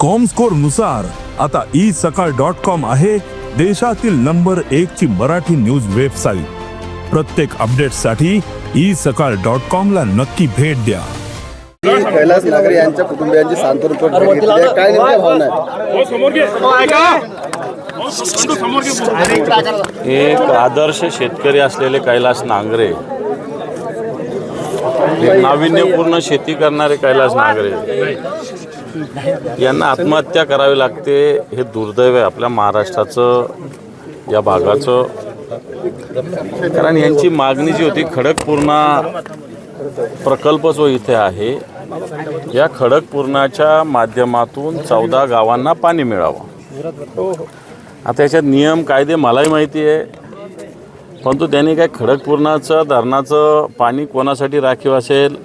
कॉमस्कोरनुसार आता ई सकाळ dot com आहे देशातील नंबर एक ची मराठी न्यूज वेबसाईट प्रत्येक अपडेटसाठी ई सकाळ डॉट कॉम ला नक्की भेट द्या. कैलास नागरे यांच्या कुटुंबियांची सांत्वन घेतली आहे काय भावना आहेत एक आदर्श शेतकरी असलेले कैलास नांगरे. एक नाविन्यपूर्ण शेती करणारे कैलास नांगरे. यांना आत्महत्या करावी लागते हे दुर्दैव आहे आपल्या महाराष्ट्राचं या भागाचं. कारण यांची मागणी जी होती खडकपूर्णा प्रकल्प जो इथे आहे या खडकपूर्णाच्या माध्यमातून चौदा गावांना पाणी मिळावं. आता याच्यात नियम कायदे मलाही माहिती आहे. परंतु त्यांनी काय खडकपूर्णाचं धरणाचं पाणी कोणासाठी राखीव असेल?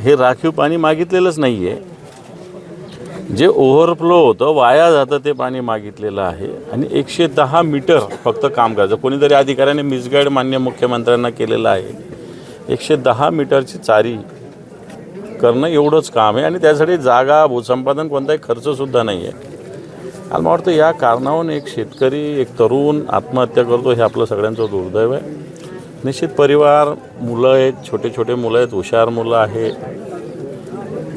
हे राखीव पाणी मागितलेलंच नाही आहे जे ओव्हरफ्लो होतं वाया जातं ते पाणी मागितलेलं आहे. आणि एकशे दहा मीटर फक्त काम करायचं कोणीतरी अधिकाऱ्याने मिसगाईड मान्य मुख्यमंत्र्यांना केलेलं आहे. एकशे दहा मीटरची चारी करणं एवढंच काम आहे. आणि त्यासाठी जागा भूसंपादन कोणताही खर्चसुद्धा नाही आहे आणि मला वाटतं या कारणावरून एक शेतकरी एक तरुण आत्महत्या करतो हे आपलं सगळ्यांचं दुर्दैव आहे. निश्चित परिवार मुलं आहेत छोटे छोटे मुलं आहेत हुशार मुलं आहे.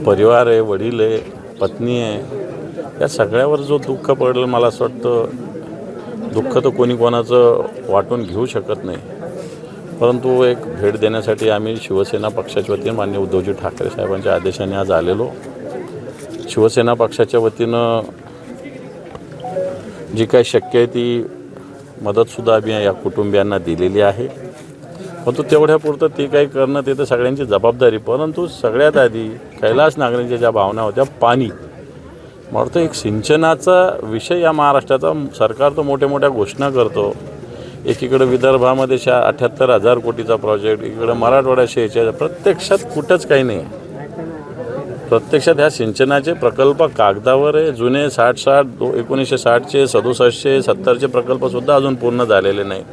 परिवार आहे वडील आहे. पत्नी आहे. या सगळ्यावर जो दुःख पडलं मला असं वाटतं दुःख तर कोणी कोणाचं वाटून घेऊ शकत नाही. परंतु एक भेट देण्यासाठी आम्ही शिवसेना पक्षाच्या वतीने मान्य उद्धवजी ठाकरे साहेबांच्या आदेशाने आज आलेलो. शिवसेना पक्षाच्या वतीनं जी काही शक्य आहे ती मदतसुद्धा आम्ही या कुटुंबियांना दिलेली आहे. परंतु तेवढ्यापुरतं ते काही करणं ते तर सगळ्यांची जबाबदारी. परंतु सगळ्यात आधी कैलास नागरिकांच्या ज्या भावना होत्या पाणी. मला एक सिंचनाचा विषय या महाराष्ट्राचा सरकार तर मोठ्या मोठ्या घोषणा करतो. एकीकडं विदर्भामध्ये शा अठ्याहत्तर हजार कोटीचा प्रोजेक्ट इकडं मराठवाड्या शेच्या प्रत्यक्षात कुठंच काही नाही. प्रत्यक्षात ह्या सिंचनाचे प्रकल्प कागदावर आहे जुने साठ साठ दो एकोणीसशे साठचे सदुसष्टचे सत्तरचे प्रकल्पसुद्धा अजून पूर्ण झालेले नाही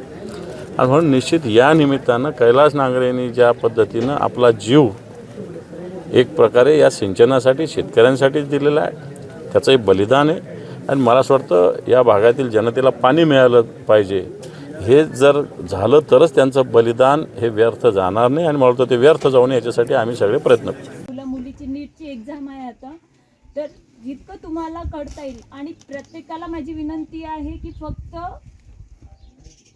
आणि म्हणून निश्चित या निमित्तानं कैलास नांगरेंनी ज्या पद्धतीनं आपला जीव एक प्रकारे या सिंचनासाठी शेतकऱ्यांसाठीच दिलेला आहे. त्याचं एक बलिदान आहे. आणि मला असं वाटतं या भागातील जनतेला पाणी मिळालं पाहिजे. हे जर झालं तरच त्यांचं बलिदान हे व्यर्थ जाणार नाही. आणि मला वाटतं ते व्यर्थ जाऊ नये याच्यासाठी आम्ही सगळे प्रयत्न करतो मुलीची नीटची एक्झाम आहे आता. तर जितकं तुम्हाला कळता येईल आणि प्रत्येकाला माझी विनंती आहे की फक्त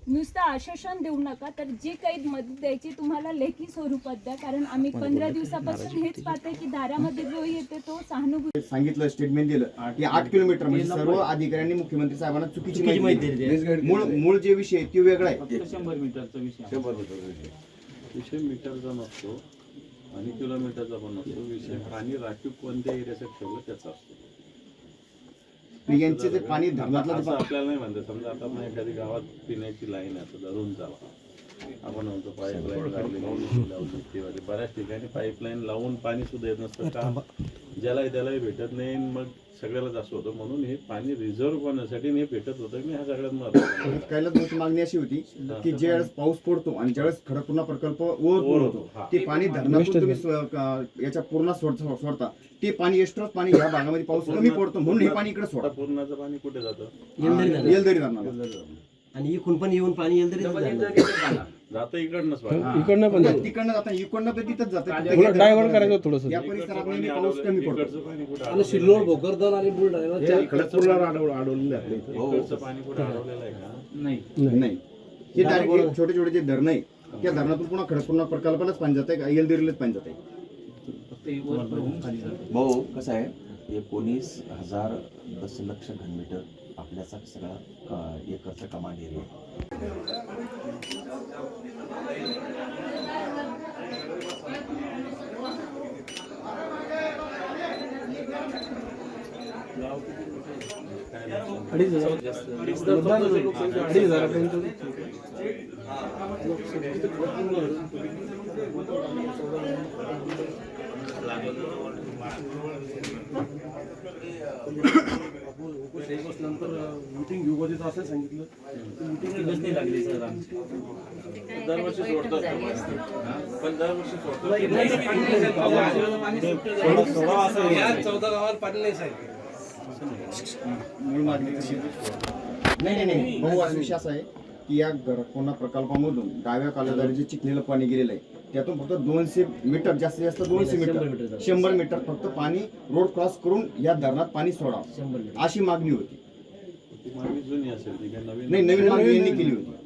नुसतं आश्वासन देऊ नका तर जे काही मदत द्यायची तुम्हाला लेखी स्वरूपात द्या. कारण आम्ही पंधरा दिवसापासून हेच पाहतोय की दारामध्ये जो येते तो सहानुभूती सांगितलं स्टेटमेंट दिलं. की आठ किलोमीटर म्हणजे सर्व अधिकाऱ्यांनी मुख्यमंत्री साहेबांना चुकीची माहिती दिली. मूळ मूळ जे विषय आहे तो वेगळा आहे. शंभर मीटरचा विषय विषय मीटरचा नसतो आणि किलोमीटरचा पण नसतो. विषय पाणी राखीव कोणत्या एरियासाठी ठेवलं त्याचा असतो. यांचे ते पाणी धरणातलं असं आपल्याला नाही म्हणते समजा आता आपण एखादी गावात पिण्याची लाईन आहे आता धरून जावा आपण म्हणतो पाईपलाईन लागली लावली बऱ्याच ठिकाणी पाईपलाईन लावून पाणी सुद्धा येत नसतं का? ज्यालाही त्यालाही भेटत नाही मग सगळ्यालाच असं होतं. म्हणून हे पाणी रिझर्व्ह करण्यासाठी हे भेटत होतं. मी हा सगळ्यात महत्त्वाचा कैलास मागणी अशी होती की ज्यावेळेस पाऊस पडतो आणि ज्यावेळेस खडकपूर्णा प्रकल्प ओव्हरफ्लो होतो. ते पाणी धरणातून तुम्ही स्व- क- याच्या पूर्ण सोड- सोडता. ते पाणी एक्स्ट्रा पाणी ह्या भागामध्ये पाऊस कमी पडतो म्हणून हे पाणी इकडे सोडा. पूर्णाचं पाणी कुठे जातं? येलदरी धरणाला आणि इकडून पण येऊन पाणी येईल तरी जातं इकडनंच पाणी इकडनं पण जाईल. तिकडनं आता इकडनं तर तिथंच जातं. डायव्हर्ट करायचं थोडस. या परिसरात नेहमी पाऊस कमी पडतो. इकडचं पाणी कुठे आणि सिल्लोड भोकरदन आणि बुलढाणा त्या इकडचं पाणी कुठे अडवलेलं आहे. का? नाही. हे डायरेक्ट छोटे छोटे जे धरण आहे त्या धरणातून पुन्हा खडकपूर्णा प्रकल्पालाच पाणी जात आहे येलदरीलाच पाणी जात. आहे भाऊ कसं आहे? एकोणीस हजार दशलक्ष घनमीटर आपल्याचा सगळं अ, कमांड एरिया अडीच हजारापर्यंत. असं सांगितलं. लागली सर दरवर्षी सोडतो पण दरवर्षी सोडतो चौदा गावात पाणी नाही साहेब. मूळ मागणी कशी नाही नाही नाही. भाऊ असा आहे की या घरकुंडा प्रकल्पामधून डाव्या कालोदारी जे चिखलीला पाणी गेलेलं आहे. त्यातून फक्त दोनशे मीटर जास्तीत जास्त दोनशे मीटर. शंभर मीटर फक्त पाणी रोड क्रॉस करून या धरणात पाणी सोडावं. अशी मागणी होती. ती मागणी जुनी असेल ती काय नवीन नाही नवीन मागणी यांनी केली होती.